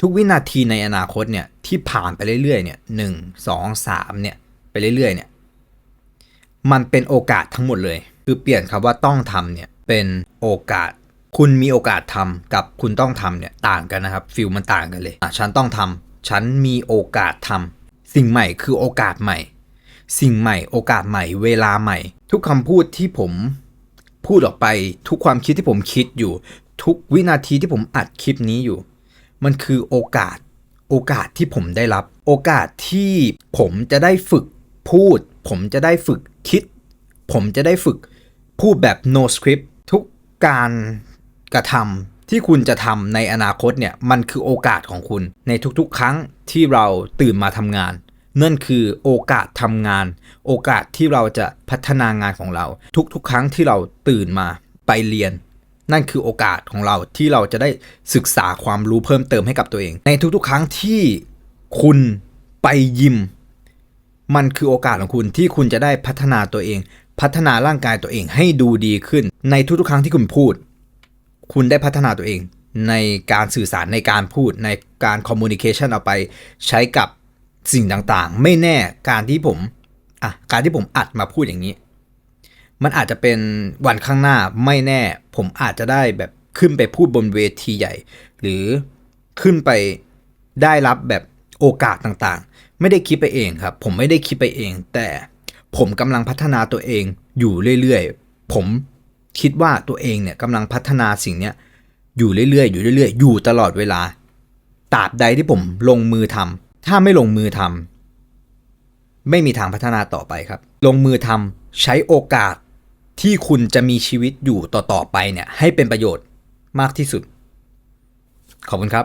ทุกวินาทีในอนาคตเนี่ยที่ผ่านไปเรื่อยๆเนี่ยหนึ่งสองสามเนี่ยไปเรื่อยๆเนี่ยมันเป็นโอกาสทั้งหมดเลย คือเปลี่ยนคำว่าต้องทำเนี่ยเป็นโอกาส คุณมีโอกาสทำกับคุณต้องทำเนี่ยต่างกันนะครับฟิลมันต่างกันเลยอะฉันต้องทำฉันมีโอกาสทำสิ่งใหม่คือโอกาสใหม่ สิ่งใหม่ โอกาสใหม่ เวลาใหม่ ทุกคำพูดที่ผมพูดออกไป ทุกความคิดที่ผมคิดอยู่ ทุกวินาทีที่ผมอัดคลิปนี้อยู่ มันคือโอกาสโอกาสที่ผมได้รับ โอกาสที่ผมจะได้ฝึกพูด ผมจะได้ฝึกคิด ผมจะได้ฝึกพูดแบบ no script ทุกการกระทำที่คุณจะทำในอนาคตเนี่ยมันคือโอกาสของคุณในทุกๆ ครั้งที่เราตื่นมาทำงาน นั่นคือโอกาสทำงาน โอกาสที่เราจะพัฒนางานของเรา ทุกๆ ครั้งที่เราตื่นมาไปเรียน นั่นคือโอกาสของเราที่เราจะได้ศึกษาความรู้เพิ่มเติมให้กับตัวเอง ในทุกๆ ครั้งที่คุณไปยิม มันคือโอกาสของคุณที่คุณจะได้พัฒนาตัวเอง พัฒนาร่างกายตัวเองให้ดูดีขึ้น ในทุกๆ ครั้งที่คุณพูด คุณได้พัฒนาตัวเอง ในการสื่อสารในการพูด ในการคอมมูนิเคชันเอาไปใช้กับสิ่งต่างๆ ไม่แน่การที่ผมอะการที่ผมอัดมาพูดอย่างนี้ มันอาจจะเป็นวันข้างหน้าไม่แน่ ผมอาจจะได้แบบขึ้นไปพูดบนเวทีใหญ่ หรือขึ้นไปได้รับแบบโอกาสต่างๆ ไม่ได้คิดไปเองครับ ผมไม่ได้คิดไปเอง แต่ผมกำลังพัฒนาตัวเองอยู่เรื่อยๆ ผมคิดว่าตัวเองเนี่ยกำลังพัฒนาสิ่งเนี้ยอยู่เรื่อยๆ อยู่เรื่อยๆ อยู่ตลอดเวลาตราบใดที่ผมลงมือทำถ้าไม่ลงมือทำไม่มีทางพัฒนาต่อไปครับ ลงมือทำใช้โอกาส ที่คุณจะมีชีวิตอยู่ต่อๆไปเนี่ยให้เป็นประโยชน์มากที่สุด ขอบคุณครับ